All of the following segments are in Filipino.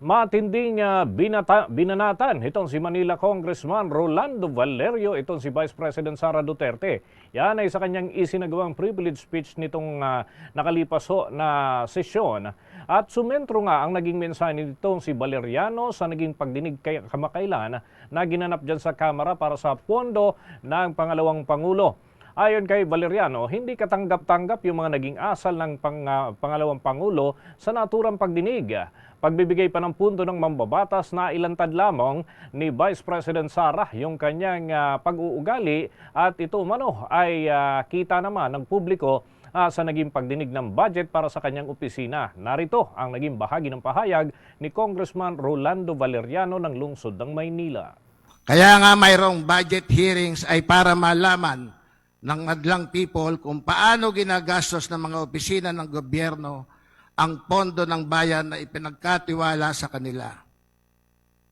Matinding ah, binata, binanatan itong si Manila Congressman Rolando Valerio, itong si Vice President Sara Duterte. Yan ay sa kanyang isinagawang privilege speech nitong ah, nakalipas na sesyon. At sumentro nga ang naging mensahe nitong si Valeriano sa naging pagdinig kay kamakailan na ginanap dyan sa Kamara para sa pondo ng pangalawang Pangulo. Ayon kay Valeriano, hindi katanggap-tanggap yung mga naging asal ng pang, ah, pangalawang Pangulo sa naturang pagdinig. Pagbibigay pa ng punto ng mambabatas na ilantad lamang ni Vice President Sara yung kanyang ah, pag-uugali at ito umano ay ah, kita naman ng publiko ah, sa naging pagdinig ng budget para sa kanyang opisina. Narito ang naging bahagi ng pahayag ni Congressman Rolando Valeriano ng lungsod ng Maynila. Kaya nga mayroong budget hearings ay para malaman ng madlang people kung paano ginagastos ng mga opisina ng gobyerno ang pondo ng bayan na ipinagkatiwala sa kanila.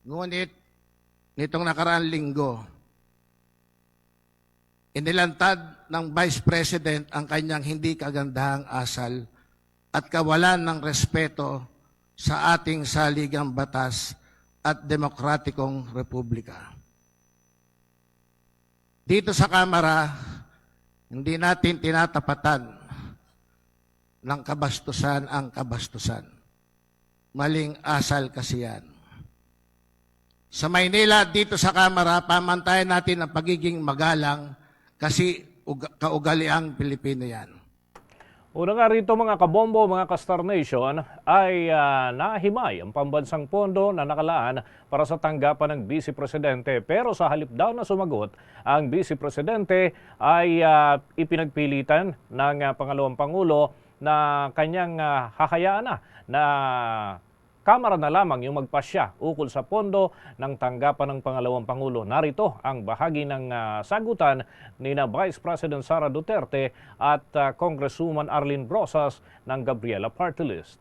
Ngunit, nitong nakaraang linggo, inilantad ng Vice President ang kanyang hindi kagandahang asal at kawalan ng respeto sa ating saligang batas at demokratikong republika. Dito sa Kamara, hindi natin tinatapatan ng kabastusan ang kabastusan. Maling asal kasi yan. Sa Maynila, dito sa Kamara, pamantayan natin ang pagiging magalang kasi uga- kaugaliang Pilipino yan. Una nga rito mga kabombo, mga ka-Star Nation, ay ah, nahimay ang pambansang pondo na nakalaan para sa tanggapan ng Vice Presidente. Pero sa halip daw na sumagot, ang Vice Presidente ay ah, ipinagpilitan ng ah, pangalawang Pangulo na kanyang ah, hahayaan na na Kamara na lamang yung magpasya ukol sa pondo ng tanggapan ng pangalawang Pangulo. Narito ang bahagi ng ah, sagutan ni na Vice President Sara Duterte at ah, Congresswoman Arlene Brosas ng Gabriela Party List.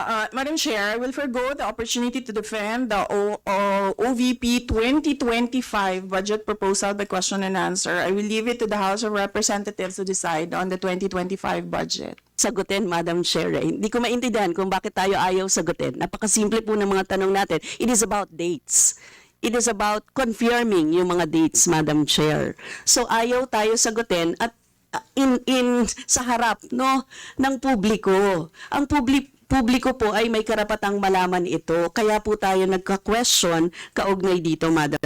Uh, Madam Chair, I will forgo the opportunity to defend the o- o- OVP 2025 budget proposal by question and answer. I will leave it to the House of Representatives to decide on the 2025 budget. Sagutin, Madam Chair. eh. Hindi ko maintindihan kung bakit tayo ayaw sagutin. Napakasimple po ng mga tanong natin. It is about dates. It is about confirming yung mga dates, Madam Chair. So ayaw tayo sagutin at uh, in in sa harap no ng publiko. Ang publik publiko po ay may karapatang malaman ito. Kaya po tayo nagka-question kaugnay dito, Madam.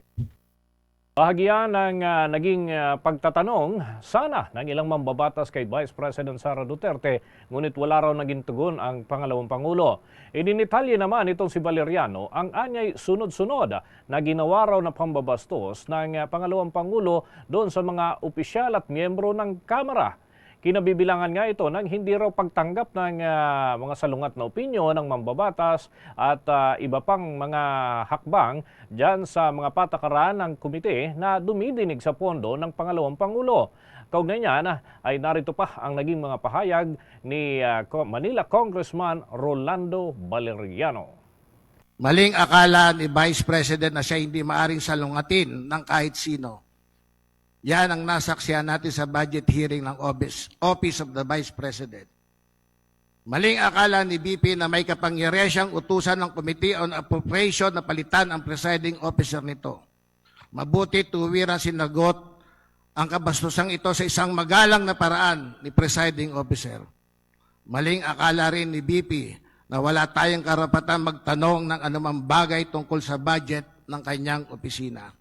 Bahagyan ng ah, naging ah, pagtatanong sana ng ilang mambabatas kay Vice President Sara Duterte ngunit wala raw naging tugon ang pangalawang Pangulo. Idinitalye naman itong si Valeriano ang anyay sunod-sunod na ginawa raw na pambabastos ng ah, pangalawang Pangulo doon sa mga opisyal at miyembro ng Kamara. Kinabibilangan nga ito ng hindi raw pagtanggap ng ah, mga salungat na opinyon ng mambabatas at ah, iba pang mga hakbang dyan sa mga patakaran ng komite na dumidinig sa pondo ng pangalawang Pangulo. Kaugnay niyan ah, ay narito pa ang naging mga pahayag ni Co- Manila Congressman Rolando Valeriano. Maling akala ni Vice President na siya hindi maaring salungatin ng kahit sino. Yan ang nasaksiyan natin sa budget hearing ng Office, Office of the Vice President. Maling akala ni BP na may kapangyarihan siyang utusan ng Committee on Appropriation na palitan ang presiding officer nito. Mabuti tuwiran sinagot ang kabastusang ito sa isang magalang na paraan ni presiding officer. Maling akala rin ni BP na wala tayong karapatan magtanong ng anumang bagay tungkol sa budget ng kanyang opisina.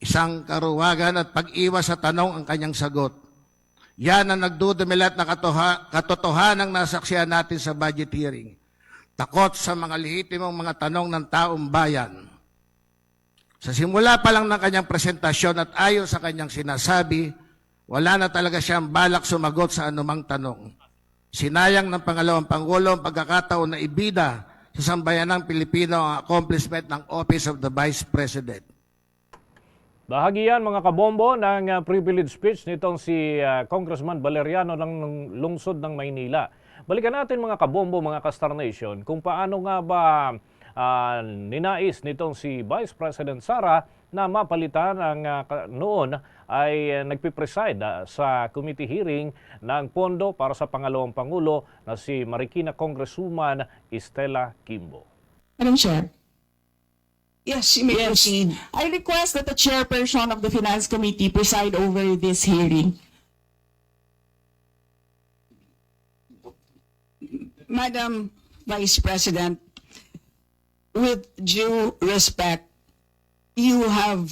Isang karuwagan at pag-iwas sa tanong ang kanyang sagot. Yan ang nagdudumilat na katoha, katotohanan ng nasaksiyan natin sa budget hearing. Takot sa mga lehitimong mga tanong ng taong bayan. Sa simula pa lang ng kanyang presentasyon at ayon sa kanyang sinasabi, wala na talaga siyang balak sumagot sa anumang tanong. Sinayang ng pangalawang Pangulo ang pagkakataon na ibida sa sambayanang Pilipino ang accomplishment ng Office of the Vice President. Bahagi yan mga kabombo ng uh, privilege speech nitong si uh, Congressman Valeriano ng ng lungsod ng Maynila. Balikan natin mga kabombo, mga ka-Star Nation, kung paano nga ba ah, ninais nitong si Vice President Sara na mapalitan ang ah, ka- noon ay uh, nagpipreside ah, sa committee hearing ng pondo para sa pangalawang Pangulo na si Marikina Congresswoman Estela Kimbo. Madam Chair. Yes, you may proceed. I request that the chairperson of the Finance Committee preside over this hearing. Madam Vice President, with due respect, you have,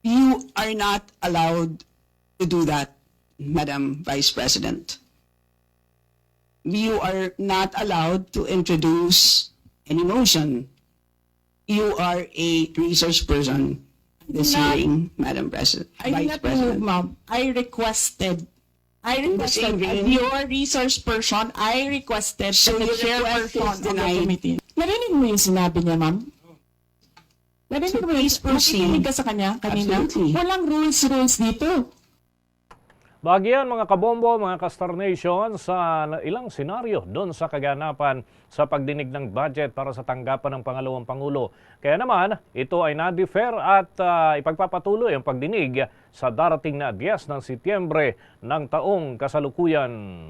you are not allowed to do that, Madam Vice President. You are not allowed to introduce any motion. You are a research person this Not- hearing, Madam President, I did Vice not move, President. ma'am. I requested. I requested, same as vein. your resource person, I requested So that the your request is chairperson of the denied. committee. Narinig mo yung sinabi niya, ma'am? Narinig mo yung please proceed. nakikinig ka sa kanya kanina? Absolutely. Walang rules, rules dito. Bagyan mga kabombo, mga Castar Nation sa ilang senaryo doon sa kaganapan sa pagdinig ng budget para sa tanggapan ng pangalawang Pangulo. Kaya naman, ito ay na-defer at ah, ipagpapatuloy ang pagdinig sa darating na 10 ng Setyembre ng taong kasalukuyan.